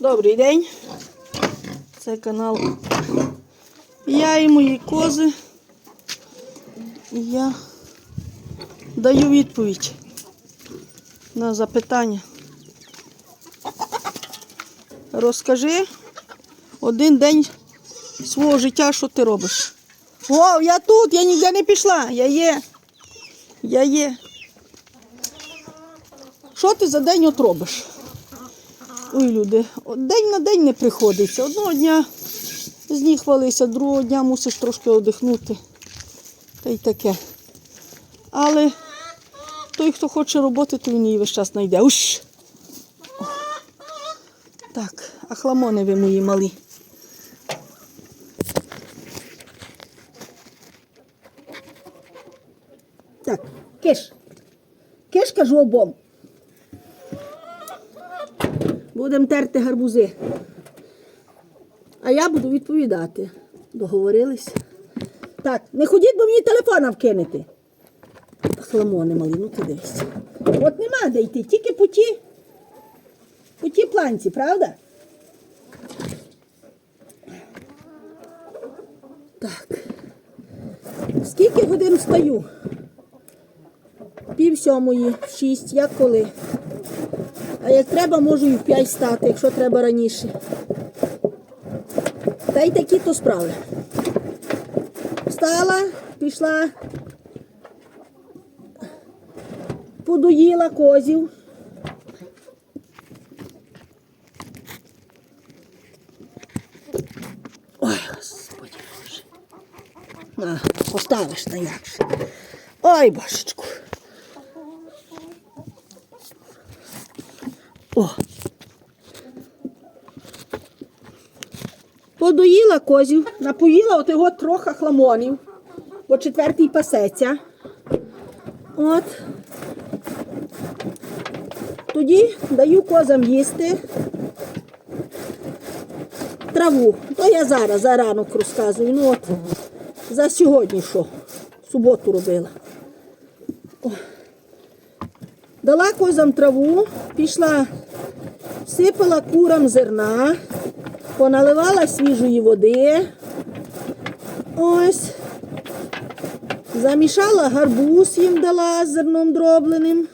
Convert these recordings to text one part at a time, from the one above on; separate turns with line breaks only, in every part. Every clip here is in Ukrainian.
Добрий день. Це канал Я і мої кози. Я даю відповідь на запитання. Розкажи один день свого життя, що ти робиш. О, я тут, я ніде не пішла. Я є. Я є. Що ти за день от робиш? Ой, люди, день на день не приходиться. Одного дня з ніг валися, другого дня мусиш трошки одихнути. Та й таке. Але той, хто хоче роботи, то він її весь час знайде. Уш! Так, хламони ви мої малі. Так, киш. Киш, кажу обом. Будемо терти гарбузи. А я буду відповідати. Договорились? Так, не ходіть, бо мені телефона вкинете. Хламони малі, ну ти дивись. От нема де йти, тільки по ті, по ті планці, правда? Так. Скільки годин встаю? Пів сьомої, шість, як коли. А як треба, можу і в п'ять стати, якщо треба раніше. Та й такі то справи. Встала, пішла, подоїла козів. Ой, господи боже. А, поставиш на як. Ой, божечку. О. Подоїла козів, напоїла от його трохи хламонів, бо четвертий пасеться. От. Тоді даю козам їсти траву. То я зараз за ранок розказую. Ну от за сьогодні що? Суботу робила. О. Дала козам траву, пішла, всипала курам зерна, поналивала свіжої води. Ось. Замішала гарбуз їм дала з зерном дробленим.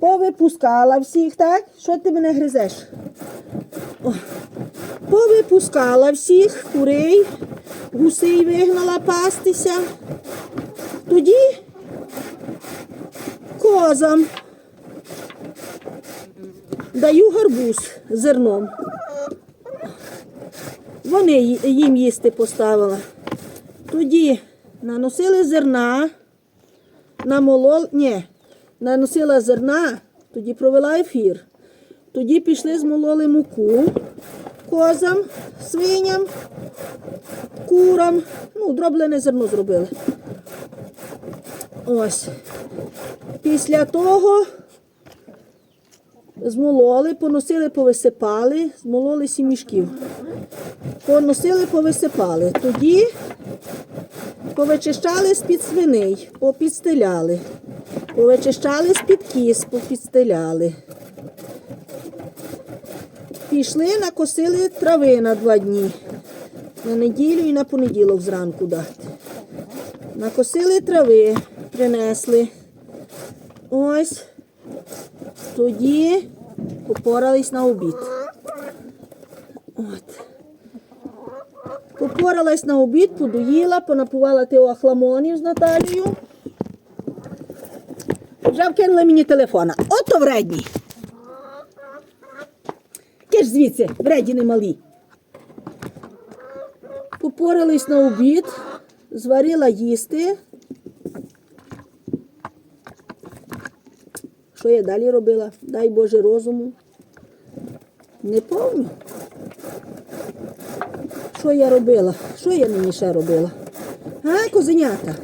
Повипускала всіх, так? Що ти мене гризеш? О. Повипускала всіх курей, гусей вигнала пастися. Тоді козам. Даю гарбуз зерном. Вони їм їсти поставила. Тоді наносили зерна, намолол, ні, наносила зерна, тоді провела ефір. Тоді пішли, змололи муку козам, свиням, курам. Ну, дроблене зерно зробили. Ось. Після того змололи, поносили, повисипали, змололи сім мішків. Поносили, повисипали. Тоді повичищали з-під свиней, попідстеляли. Повичищали з-під кіз, попідстеляли. Пішли, накосили трави на два дні. На неділю і на понеділок зранку дати. Накосили трави, принесли. Ось. Тоді попорались на обід. От. Попоралась на обід, подоїла, понапувала тих охламонів з Наталією. Вже вкинули мені телефона. Ото вредні. Киш звідси, вредні малі. Попорались на обід, зварила їсти. Що я далі робила? Дай Боже розуму. Не помню. Що я робила? Що я мені ще робила? А, козенята.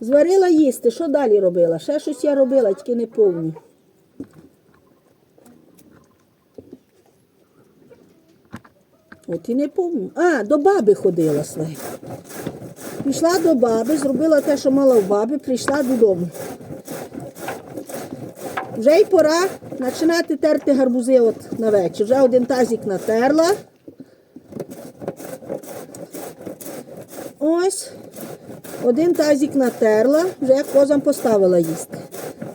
Зварила їсти. Що далі робила? Ще щось я робила, тільки не помню. От і не помню. А, до баби ходила своє. Пішла до баби, зробила те, що мала в баби, прийшла додому. Вже й пора починати терти гарбузи от на вечір. Вже один тазик натерла. Ось. Один тазик натерла, вже козам поставила їсти.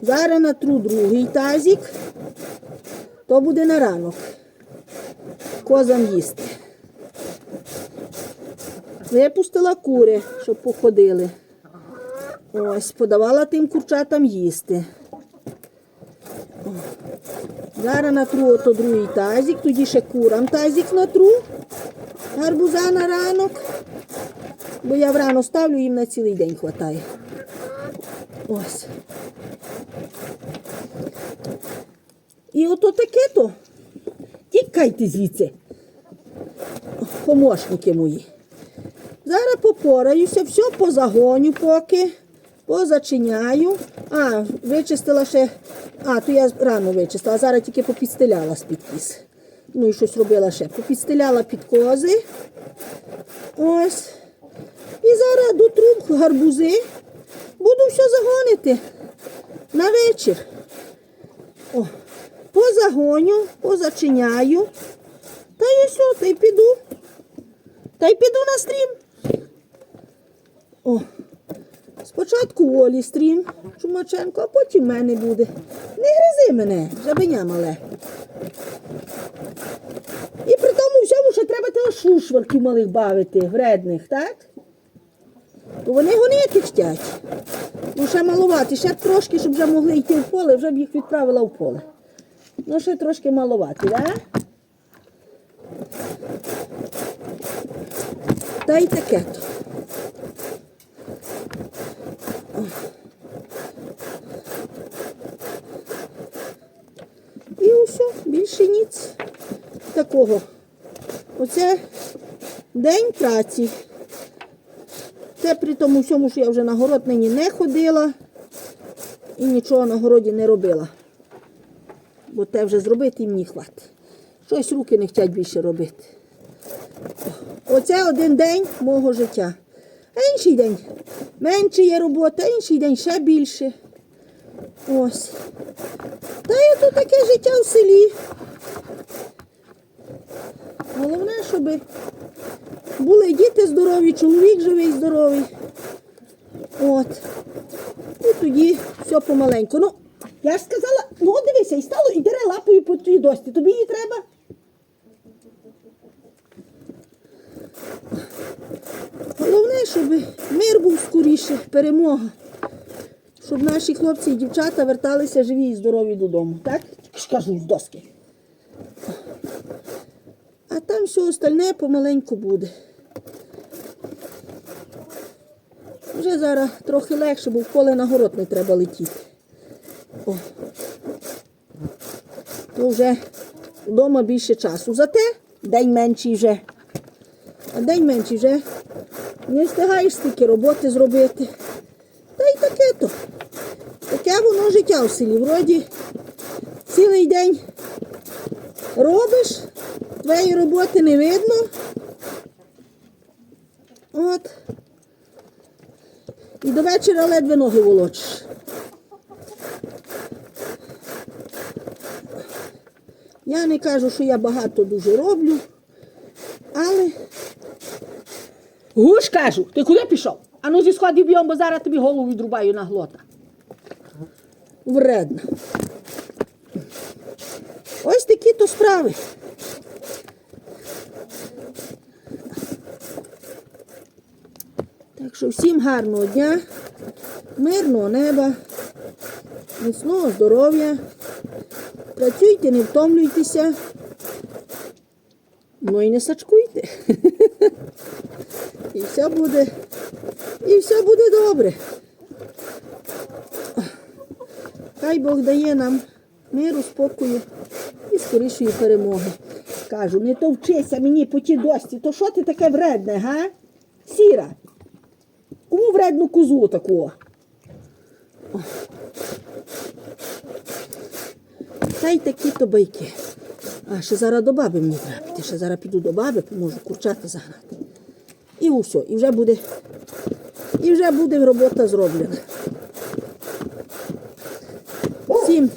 Зараз натру другий тазик, то буде на ранок. Козам їсти. Випустила кури, щоб походили. Ось, подавала тим курчатам їсти. Зараз натру ото другий тазик, тоді ще курам тазик натру. Гарбуза на ранок. Бо я врано ставлю, їм на цілий день вистачає. Ось. І ото таке то. Тікайте звідси. Помощники мої. Зараз попораюся, все позагоню поки, позачиняю. А, вичистила ще. А, то я рано вичистила, а зараз тільки попідстеляла з-під. Ну і щось робила ще. Попідстеляла під кози. Ось. І зараз до труб гарбузи. Буду все загонити на вечір. О, позагоню, позачиняю. Та й все, та й піду. Та й піду на стрім. О, спочатку Олі стрім, Чумаченко, а потім мене буде. Не гризи мене, жабеня мале. І при тому всьому, що треба того шушварків малих бавити, вредних, так? То вони гонити хотять. Ну, ще малувати, ще трошки, щоб вже могли йти в поле, вже б їх відправила в поле. Ну, ще трошки малувати, так? Та й таке то. О. І усе, більше ніц такого. Оце день праці. Це при тому всьому, що я вже на город нині не ходила і нічого на городі не робила. Бо те вже зробити мені хватить. Щось руки не хочуть більше робити. Оце один день мого життя. А інший день менше є робота, а інший день ще більше. Ось. Та й тут таке життя в селі. Головне, щоб були діти здорові, чоловік живий, здоровий. От. І тоді все помаленьку. Ну, я ж сказала, ну дивися, і стало, і дере лапою по тій дості. Тобі її треба. Головне, щоб мир був скоріше, перемога. Щоб наші хлопці і дівчата верталися живі і здорові додому. Так? Скажу з доски. А там все остальне помаленьку буде. Вже зараз трохи легше, бо в поле на город не треба летіти. О. То вже вдома більше часу. Зате день менший вже. А день менший вже не встигаєш стільки роботи зробити. Та й таке то. Таке воно життя в селі. Вроді цілий день робиш, твоєї роботи не видно. От. І до вечора ледве ноги волочиш. Я не кажу, що я багато дуже роблю, але Гуш кажу, ти куди пішов? А ну зі сходів б'єм, бо зараз тобі голову відрубаю на глота. Вредно. Ось такі то справи. Так що всім гарного дня, мирного неба, міцного здоров'я. Працюйте, не втомлюйтеся. Ну і не сачкуйте. І все буде, і все буде добре. Хай Бог дає нам миру, спокою і скорішої перемоги. Кажу, не товчися мені по ті дості, то що ти таке вредне, га? Сіра. Кому вредну козу таку? Та й такі то байки. А ще зараз до баби мені треба. Ще зараз піду до баби, поможу курчата загнати. І усе, і вже буде, і вже буде робота зроблена. Всім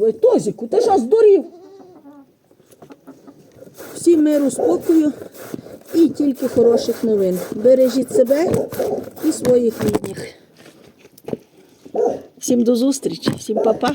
Ой, Тозіку, ти що здурів? Всім миру, спокою і тільки хороших новин. Бережіть себе і своїх рідних. Всім до зустрічі, всім па-па.